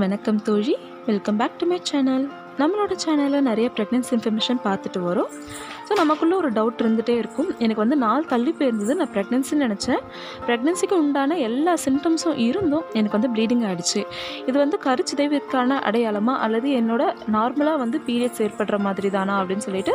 வணக்கம் தோழி. Welcome back to my channel நம்மளோட சேனலில் நிறைய ப்ரெக்னென்சி இன்ஃபர்மேஷன் பார்த்துட்டு வரோம். ஸோ நமக்குள்ளே ஒரு டவுட் இருந்துகிட்டே இருக்கும். எனக்கு வந்து நாள் தள்ளி போயிருந்தது. நான் ப்ரெக்னென்சின்னு நினச்சேன். ப்ரெக்னென்சிக்கு உண்டான எல்லா சிம்டம்ஸும் இருந்தும் எனக்கு வந்து ப்ளீடிங் ஆகிடுச்சு இது வந்து கருச்சிதைவிற்கான அடையாளமா அல்லது என்னோட நார்மலாக வந்து பீரியட்ஸ் ஏற்படுற மாதிரி தானா அப்படின்னு சொல்லிட்டு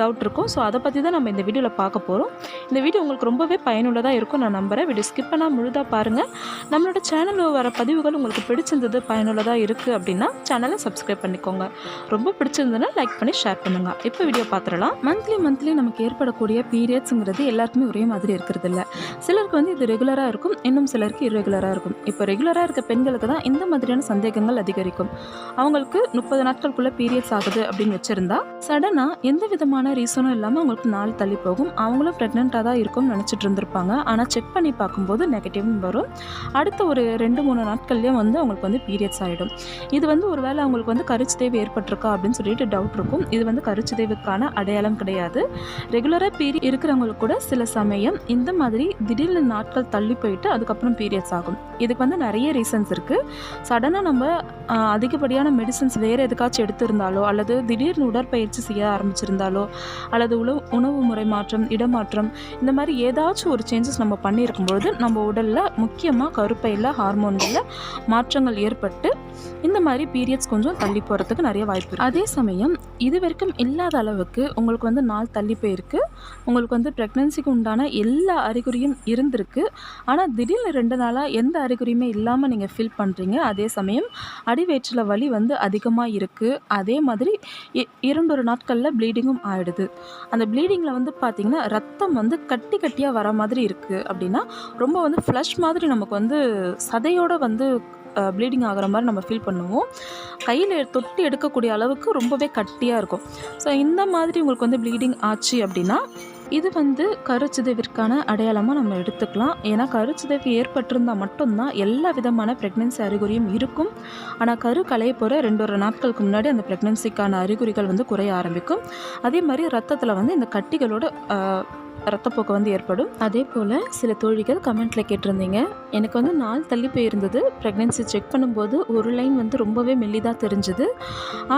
டவுட் இருக்கும். ஸோ அதை பற்றி தான் நம்ம இந்த வீடியோவில் பார்க்க போகிறோம் இந்த வீடியோ உங்களுக்கு ரொம்பவே பயனுள்ளதாக இருக்கும் நான் நம்புகிறேன் வீடியோ ஸ்கிப் பண்ணால் முழுதாக பாருங்கள் நம்மளோட சேனலில் வர பதிவுகள் உங்களுக்கு பிடிச்சிருந்தது பயனுள்ளதாக இருக்குது அப்படின்னா சேனலை சப்ஸ்கிரைப் பண்ணிக்கோங்க. ரொம்ப பிடிச்சிருந்ததுன்னா லைக் பண்ணி ஷேர் பண்ணுங்கள் இப்போ வீடியோ பார்த்துடலாம். மந்த்லி மந்த்லி நமக்கு ஏற்படக்கூடிய பீரியட்ஸுங்கிறது எல்லாருக்குமே ஒரே மாதிரி இருக்கிறது இல்லை சிலருக்கு வந்து இது ரெகுலராக இருக்கும் இன்னும் சிலருக்கு இரெகுலராக இருக்கும். இப்போ ரெகுலராக இருக்க பெண்களுக்கு தான் இந்த மாதிரியான சந்தேகங்கள் அதிகரிக்கும். அவங்களுக்கு முப்பது நாட்களுக்குள்ளே பீரியட்ஸ் ஆகுது அப்படின்னு வச்சுருந்தா சடனாக எந்த விதமான ரீசனும் இல்லாமல் அவங்களுக்கு நாள் தள்ளி போகும். அவங்களும் ப்ரெக்னெண்ட்டாக தான் இருக்கும்னு நினச்சிட்டு இருந்திருப்பாங்க. ஆனால் செக் பண்ணி பார்க்கும்போது நெகட்டிவ்னு வரும். அடுத்த ஒரு ரெண்டு மூணு நாட்கள்லேயும் வந்து அவங்களுக்கு வந்து பீரியட்ஸ் ஆகிடும் இது வந்து ஒரு வேளை அவங்களுக்கு வந்து கருச்சிதைவு ஏற்பட்டிருக்கா அப்படின்னு சொல்லிட்டு டவுட் இருக்கும். இது வந்து கருச்சிதைவுக்கான அடையாளம் கிடையாது. ரெகுலராக பீரியட் இருக்கிறவங்களுக்கு கூட சில சமயம் இந்த மாதிரி திடீர்னு நாட்கள் தள்ளி போயிட்டு அதுக்கப்புறம் பீரியட்ஸ் ஆகும். இதுக்கு வந்து நிறைய ரீசன்ஸ் இருக்குது சடனாக நம்ம அதிகப்படியான மெடிசன்ஸ் வேறு எதுக்காச்சும் எடுத்திருந்தாலோ அல்லது திடீர்னு உடற்பயிற்சி செய்ய ஆரம்பிச்சிருந்தாலோ அல்லது உணவு உணவு முறை மாற்றம் இடமாற்றம் இந்த மாதிரி ஏதாச்சும் ஒரு சேஞ்சஸ் நம்ம பண்ணியிருக்கும் பொழுது நம்ம உடலில் முக்கியமாக கருப்பையில் ஹார்மோன்களில் மாற்றங்கள் ஏற்பட்டு இந்த மாதிரி பீரியட்ஸ் கொஞ்சம் தள்ளி போகிறதுக்கு நிறைய வாய்ப்பு அதே சமயம் இது வரைக்கும் இல்லாத அளவுக்கு உங்களுக்கு வந்து நாள் தள்ளி போயிருக்கு. உங்களுக்கு வந்து ப்ரெக்னென்சிக்கு உண்டான எல்லா அறிகுறியும் இருந்திருக்கு. ஆனால் திடீர்னு ரெண்டு நாளாக எந்த அறிகுறியுமே இல்லாமல் நீங்கள் ஃபீல் பண்ணுறீங்க அதே சமயம் அடிவயிற்றில் வலி வந்து அதிகமாக இருக்குது அதே மாதிரி இ- இரண்டொரு நாட்களில் ப்ளீடிங்கும் ஆகிடுது அந்த ப்ளீடிங்கில் வந்து பார்த்திங்கன்னா ரத்தம் வந்து கட்டி கட்டியாக வர மாதிரி இருக்குது அப்படின்னா ரொம்ப வந்து ஃப்ளஷ் மாதிரி நமக்கு வந்து சதையோடு வந்து ப்ளீடிங் ஆகிற மாதிரி நம்ம ஃபீல் பண்ணுவோம். கையில் தொட்டு எடுக்கக்கூடிய அளவுக்கு ரொம்பவே கட்டியாக இருக்கும். ஸோ இந்த மாதிரி உங்களுக்கு வந்து ப்ளீடிங் ஆச்சு அப்படின்னா இது வந்து கருச்சிதைவிற்கான அடையாளமாக நம்ம எடுத்துக்கலாம். ஏன்னா கருச்சிதைவு ஏற்பட்டிருந்தால் மட்டும்தான் எல்லா விதமான ப்ரெக்னென்சி அறிகுறியும் இருக்கும். ஆனால் கரு கலைய போகிற ரெண்டு ஒரு நாட்களுக்கு முன்னாடி அந்த ப்ரெக்னென்சிக்கான அறிகுறிகள் வந்து குறைய ஆரம்பிக்கும். அதே மாதிரி ரத்தத்தில் வந்து இந்த கட்டிகளோட ரத்தப்போக்கு வந்து ஏற்படும். அதே போல் சில தோழிகள் கமெண்ட்டில் கேட்டிருந்தீங்க. எனக்கு வந்து நாள் தள்ளி போயிருந்தது. ப்ரெக்னென்சி செக் பண்ணும்போது ஒரு லைன் வந்து ரொம்பவே மெல்லிதாக தெரிஞ்சுது.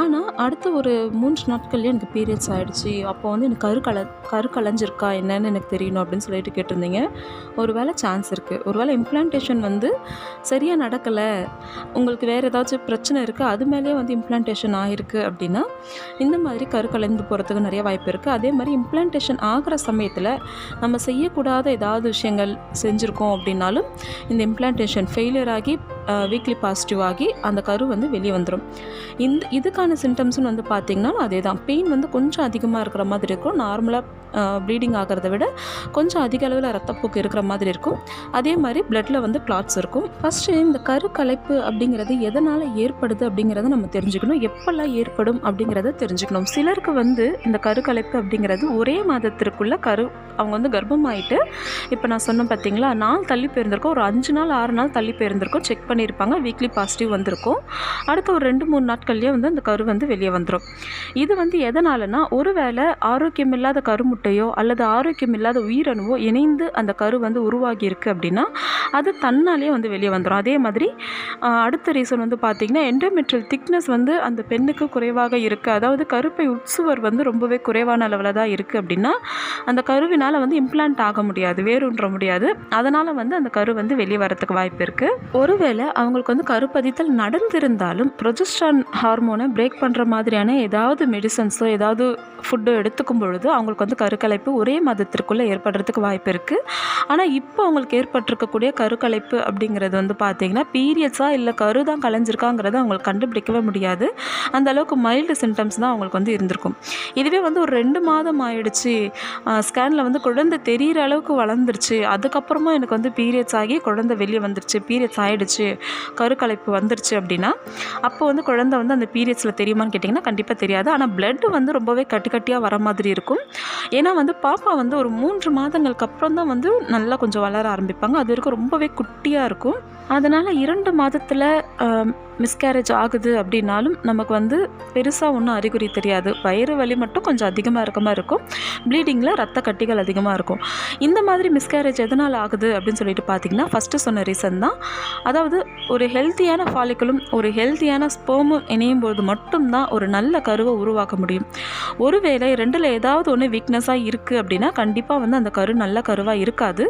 ஆனால் அடுத்த ஒரு மூன்று நாட்கள்லேயே எனக்கு பீரியட்ஸ் ஆகிடுச்சு அப்போ வந்து எனக்கு கரு கல கரு கலைஞ்சிருக்கா என்னன்னு எனக்கு தெரியணும் அப்படின்னு சொல்லிட்டு கேட்டிருந்தீங்க. ஒரு வேளை சான்ஸ் இருக்குது ஒரு வேளை இம்ப்ளான்டேஷன் வந்து சரியாக நடக்கலை. உங்களுக்கு வேறு ஏதாச்சும் பிரச்சனை இருக்குது அது மேலேயே வந்து இம்ப்ளான்டேஷன் ஆகிருக்கு அப்படின்னா இந்த மாதிரி கரு கலைந்து போகிறதுக்கு நிறைய வாய்ப்பு இருக்குது அதே மாதிரி இம்ப்ளான்டேஷன் ஆகிற சமயத்தில் நம்ம செய்யக்கூடாத ஏதாவது விஷயங்கள் செஞ்சுருக்கோம் அப்படின்னாலும் இந்த இம்ப்ளான்டேஷன் ஃபெயிலியர் ஆகி வீக்லி பாசிட்டிவ் ஆகி அந்த கரு வந்து வெளியே வந்துடும் இந்த இதுக்கான சிம்டம்ஸ்னு வந்து பார்த்திங்கன்னா அதே தான் பெயின் வந்து கொஞ்சம் அதிகமாக இருக்கிற மாதிரி இருக்கும். நார்மலாக ப்ளீடிங் ஆகிறத விட கொஞ்சம் அதிக அளவில் ரத்தப்போக்கு இருக்கிற மாதிரி இருக்கும். அதே மாதிரி பிளட்டில் வந்து கிளாட்ஸ் இருக்கும். ஃபஸ்ட்டு இந்த கரு கலைப்பு அப்படிங்கிறது எதனால் ஏற்படுது அப்படிங்கிறத நம்ம தெரிஞ்சுக்கணும். எப்போல்லாம் ஏற்படும் அப்படிங்கிறத தெரிஞ்சுக்கணும். சிலருக்கு வந்து இந்த கரு கலைப்பு அப்படிங்கிறது ஒரே மாதத்திற்குள்ளே கரு அவங்க வந்து கர்ப்பமாயிட்டு இப்போ நான் சொன்னேன் பார்த்தீங்களா நாள் தள்ளி போயிருந்திருக்கோம். ஒரு அஞ்சு நாள் ஆறு நாள் தள்ளி போயிருந்திருக்கோம். செக் பண்ணி பண்ணியிருப்பாங்க. வீக்லி பாசிட்டிவ் வந்திருக்கும். அடுத்த ஒரு ரெண்டு மூணு நாட்கள்லேயே வந்து அந்த கரு வந்து வெளியே வந்துடும் இது வந்து எதனாலனா ஒருவேளை ஆரோக்கியம் இல்லாத கருமுட்டையோ அல்லது ஆரோக்கியம் இல்லாத உயிரணுவோ இணைந்து அந்த கரு வந்து உருவாகி இருக்குது அப்படின்னா அது தன்னாலே வந்து வெளியே வந்துடும் அதே மாதிரி அடுத்த ரீசன் வந்து பார்த்திங்கன்னா எண்டோமெட்ரியல் திக்னஸ் வந்து அந்த பெண்ணுக்கு குறைவாக இருக்குது அதாவது கருப்பை உட்சுவர் வந்து ரொம்பவே குறைவான அளவில் தான் இருக்குது அப்படின்னா அந்த கருவினால் வந்து இம்ப்ளான்ட் ஆக முடியாது வேரூன்ற முடியாது. அதனால் வந்து அந்த கரு வந்து வெளியே வரத்துக்கு வாய்ப்பு இருக்குது ஒருவேளை அவங்களுக்கு வந்து கருப்பதித்தல் நடந்திருந்தாலும் ப்ரொஜெஸ்ட்ரான் ஹார்மோனை பிரேக் பண்ணுற மாதிரியான ஏதாவது மெடிசன்ஸோ ஏதாவது ஃபுட்டோ எடுத்துக்கும் பொழுது அவங்களுக்கு வந்து கருக்கலைப்பு ஒரே மாதத்திற்குள்ளே ஏற்படுறதுக்கு வாய்ப்பு இருக்குது ஆனால் இப்போ அவங்களுக்கு ஏற்பட்டிருக்கக்கூடிய கருக்கலைப்பு அப்படிங்கிறது வந்து பார்த்திங்கன்னா பீரியட்ஸாக இல்லை கரு தான் கலைஞ்சிருக்காங்கிறத அவங்களுக்கு கண்டுபிடிக்கவே முடியாது. அந்த அளவுக்கு மைல்டு சிம்டம்ஸ் தான் அவங்களுக்கு வந்து இருந்திருக்கும். இதுவே வந்து ஒரு ரெண்டு மாதம் ஆயிடுச்சு. ஸ்கேனில் வந்து குழந்தை தெரிகிற அளவுக்கு வளர்ந்துருச்சு. அதுக்கப்புறமா எனக்கு வந்து பீரியட்ஸ் ஆகி குழந்தை வெளியே வந்துருச்சு. பீரியட்ஸ் ஆகிடுச்சு கருக்கலைப்பு வந்துருச்சு அப்படின்னா அப்போ வந்து குழந்தை வந்து அந்த பீரியட்ஸில் தெரியுமான்னு கேட்டிங்கன்னா கண்டிப்பாக தெரியாது. ஆனால் பிளட் வந்து ரொம்பவே கட்டி கட்டியாக வர மாதிரி இருக்கும். ஏன்னா வந்து பாப்பா வந்து ஒரு மூன்று மாதங்களுக்கு அப்புறம் தான் வந்து நல்லா கொஞ்சம் வளர ஆரம்பிப்பாங்க. அது வரைக்கும் ரொம்பவே குட்டியாக இருக்கும். அதனால் இரண்டு மாதத்தில் மிஸ்கேரேஜ் ஆகுது அப்படின்னாலும் நமக்கு வந்து பெருசாக ஒன்றும் அறிகுறி தெரியாது. வயிறு வலி மட்டும் கொஞ்சம் அதிகமாக இருக்க இருக்கும். ப்ளீடிங்கில் ரத்த கட்டிகள் அதிகமாக இருக்கும். இந்த மாதிரி மிஸ்கேரேஜ் எதனால் ஆகுது அப்படின்னு சொல்லிட்டு பார்த்தீங்கன்னா ஃபஸ்ட்டு சொன்ன ரீசன் தான். அதாவது ஒரு ஹெல்த்தியான ஃபாலிக்கலும் ஒரு ஹெல்த்தியான ஸ்போமும் இணையும் போது மட்டும்தான் ஒரு நல்ல கருவை உருவாக்க முடியும். ஒருவேளை ரெண்டில் ஏதாவது ஒன்று வீக்னஸாக இருக்குது அப்படின்னா கண்டிப்பாக வந்து அந்த கரு நல்ல கருவாக இருக்காது.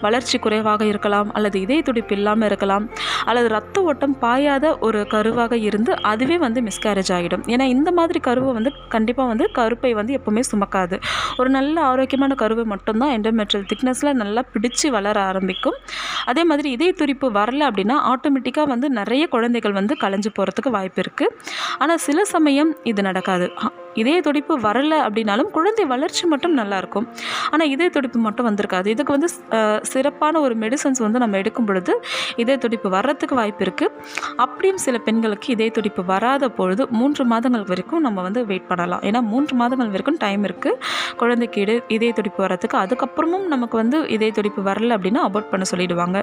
வளர்ச்சி குறைவாக இருக்கலாம் அல்லது இதய துடிப்பு இல்லாமல் இருக்கலாம் அல்லது ரத்த ஓட்டம் பாயாத ஒரு கருவாக இருந்து அதுவே வந்து மிஸ்கேரேஜ் ஆகிடும் ஏன்னா இந்த மாதிரி கருவை வந்து கண்டிப்பாக வந்து கருப்பை வந்து எப்போவுமே சுமக்காது. ஒரு நல்ல ஆரோக்கியமான கருவை மட்டும்தான் எண்டோமெட்ரியல் திக்னஸில் நல்லா பிடிச்சு வளர ஆரம்பிக்கும். அதே மாதிரி இதய துடிப்பு வரல அப்படின்னா ஆட்டோமேட்டிக்காக வந்து நிறைய குழந்தைகள் வந்து கலைஞ்சு போகிறதுக்கு வாய்ப்பு இருக்குது ஆனால் சில சமயம் இது நடக்காது. இதய துடிப்பு வரல அப்படின்னாலும் குழந்தை வளர்ச்சி மட்டும் நல்லாயிருக்கும் ஆனால் இதய துடிப்பு மட்டும் வந்திருக்காது. இதுக்கு வந்து சிறப்பான ஒரு மெடிசன்ஸ் வந்து நம்ம எடுக்கும் பொழுது இதய துடிப்பு வர்றதுக்கு வாய்ப்பு இருக்குது அப்படியும் சில பெண்களுக்கு இதய துடிப்பு வராத பொழுது மூன்று மாதங்கள் வரைக்கும் நம்ம வந்து வெயிட் பண்ணலாம். ஏன்னா மூன்று மாதங்கள் வரைக்கும் டைம் இருக்குது குழந்தைக்கு இட இதய துடிப்பு வர்றதுக்கு. அதுக்கப்புறமும் நமக்கு வந்து இதய துடிப்பு வரல அப்படின்னா அபோர்ட் பண்ண சொல்லிடுவாங்க.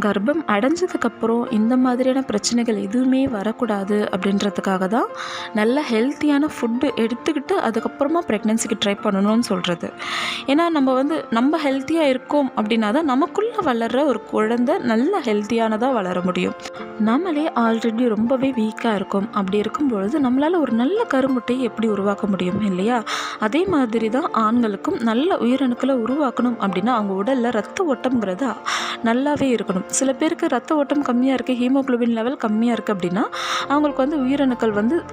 கர்ப்பம் அடைஞ்சதுக்கப்புறம் இந்த மாதிரியான பிரச்சனைகள் எதுவுமே வரக்கூடாது அப்படின்றதுக்காக தான் நல்ல ஹெல்த்தியான ஃபுட்டு எடுத்துக்கிட்டு அதுக்கப்புறமா ப்ரெக்னென்சிக்கு ட்ரை பண்ணணும்னு சொல்கிறது ஏன்னா நம்ம வந்து நம்ம ஹெல்த்தியாக இருக்கோம் அப்படின்னா தான் நமக்குள்ளே வளர்கிற ஒரு குழந்தை நல்ல ஹெல்த்தியானதாக வளர முடியும். நம்மளே ஆல்ரெடி ரொம்பவே வீக்காக இருக்கும். அப்படி இருக்கும் பொழுது நம்மளால் ஒரு நல்ல கருமுட்டையை எப்படி உருவாக்க முடியும் இல்லையா? அதே மாதிரி தான் ஆண்களுக்கும் நல்ல உயிரணுக்களை உருவாக்கணும் அப்படின்னா அவங்க உடலில் ரத்த ஓட்டம்ங்கிறது நல்லாவே இருக்கணும். சில பேருக்கு ரத்த ஓட்டம் கம்மியாக இருக்குது ஹீமோகுளோபின் லெவல் கம்மியாக இருக்குது அப்படின்னா அவங்களுக்கு வந்து உயிரணுக்கள் வந்து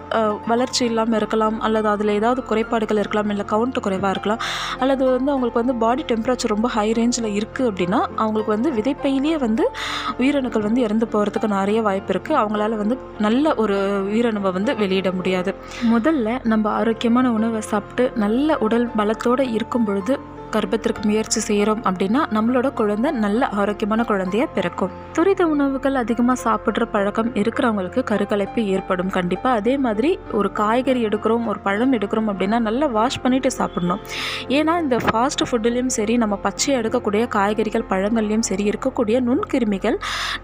வளர்ச்சி இல்லாமல் இருக்கலாம் அல்லது அதில் ஏதாவது குறைபாடுகள் இருக்கலாம் இல்லை கவுண்ட் குறைவாக இருக்கலாம் அல்லது வந்து அவங்களுக்கு வந்து பாடி டெம்பரேச்சர் ரொம்ப ஹை ரேஞ்சில் இருக்குது அப்படின்னா அவங்களுக்கு வந்து விதைப்பையிலேயே வந்து உயிரணுக்கள் வந்து இறந்து போகிறதுக்கு நிறைய வாய்ப்பு இருக்குது அவங்களால வந்து நல்ல ஒரு உயிரணுவை வந்து வெளியிட முடியாது. முதல்ல நம்ம ஆரோக்கியமான உணவை சாப்பிட்டு நல்ல உடல் பலத்தோடு இருக்கும் பொழுது கர்ப்பத்திற்கு முயற்சி செய்கிறோம் அப்படின்னா நம்மளோட குழந்தை நல்ல ஆரோக்கியமான குழந்தைய பிறக்கும். துரித உணவுகள் அதிகமாக சாப்பிட்ற பழக்கம் இருக்கிறவங்களுக்கு கருக்கலைப்பு ஏற்படும் கண்டிப்பாக அதே மாதிரி ஒரு காய்கறி எடுக்கிறோம் ஒரு பழம் எடுக்கிறோம் அப்படின்னா நல்லா வாஷ் பண்ணிட்டு சாப்பிடணும். ஏன்னா இந்த ஃபாஸ்ட் ஃபுட்டுலேயும் சரி நம்ம பச்சையாக எடுக்கக்கூடிய காய்கறிகள் பழங்கள்லேயும் சரி இருக்கக்கூடிய நுண்கிருமிகள்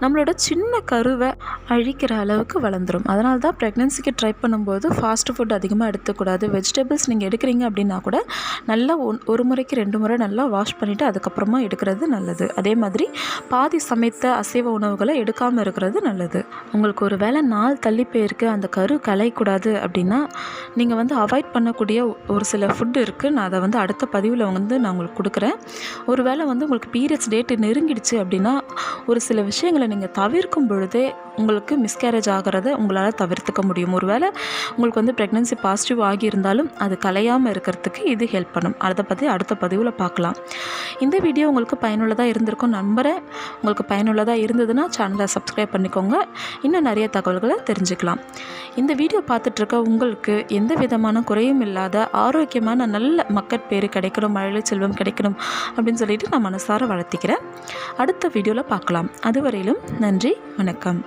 நம்மளோட சின்ன கருவை அழிக்கிற அளவுக்கு வளர்ந்துரும். அதனால தான் ப்ரெக்னென்சிக்கு ட்ரை பண்ணும்போது ஃபாஸ்ட் ஃபுட் அதிகமாக எடுத்துக்கூடாது. வெஜிடபிள்ஸ் நீங்கள் எடுக்கிறீங்க அப்படின்னா கூட நல்லா ஒன் ஒரு முறைக்கு ரெண்டு முறை நல்லா வாஷ் பண்ணிவிட்டு அதுக்கப்புறமா எடுக்கிறது நல்லது. அதே மாதிரி பாதி சமைத்த அசைவ உணவுகளை எடுக்காமல் இருக்கிறது நல்லது. உங்களுக்கு ஒரு வேளை நாள் தள்ளி போயிருக்கு அந்த கரு கலைக்கூடாது அப்படின்னா நீங்கள் வந்து அவாய்ட் பண்ணக்கூடிய ஒரு சில ஃபுட்டு இருக்குது நான் அதை வந்து அடுத்த பதிவில் வந்து நான் உங்களுக்கு கொடுக்குறேன். ஒரு வேளை வந்து உங்களுக்கு பீரியட்ஸ் டேட்டு நெருங்கிடுச்சு அப்படின்னா ஒரு சில விஷயங்களை நீங்கள் தவிர்க்கும் பொழுதே உங்களுக்கு மிஸ்கேரேஜ் ஆகிறத உங்களால் தவிர்த்துக்க முடியும். ஒருவேளை உங்களுக்கு வந்து ப்ரெக்னென்சி பாசிட்டிவ் ஆகியிருந்தாலும் அது கலையாமல் இருக்கிறதுக்கு இது ஹெல்ப் பண்ணும். அதை பற்றி அடுத்த பதிவில் பார்க்கலாம். இந்த வீடியோ உங்களுக்கு பயனுள்ளதாக இருந்திருக்கும் நம்புகிறேன் உங்களுக்கு பயனுள்ளதாக இருந்ததுன்னா சேனலை சப்ஸ்கிரைப் பண்ணிக்கோங்க. இன்னும் நிறைய தகவல்களை தெரிஞ்சுக்கலாம். இந்த வீடியோ பார்த்துட்ருக்க உங்களுக்கு எந்த விதமான குறையும் இல்லாத ஆரோக்கியமான நல்ல மக்கட்பேறு கிடைக்கணும் மழலை செல்வம் கிடைக்கணும் அப்படின்னு சொல்லிட்டு நான் மனசார வளர்த்திக்கிறேன். அடுத்த வீடியோவில் பார்க்கலாம். அதுவரையிலும் நன்றி வணக்கம்.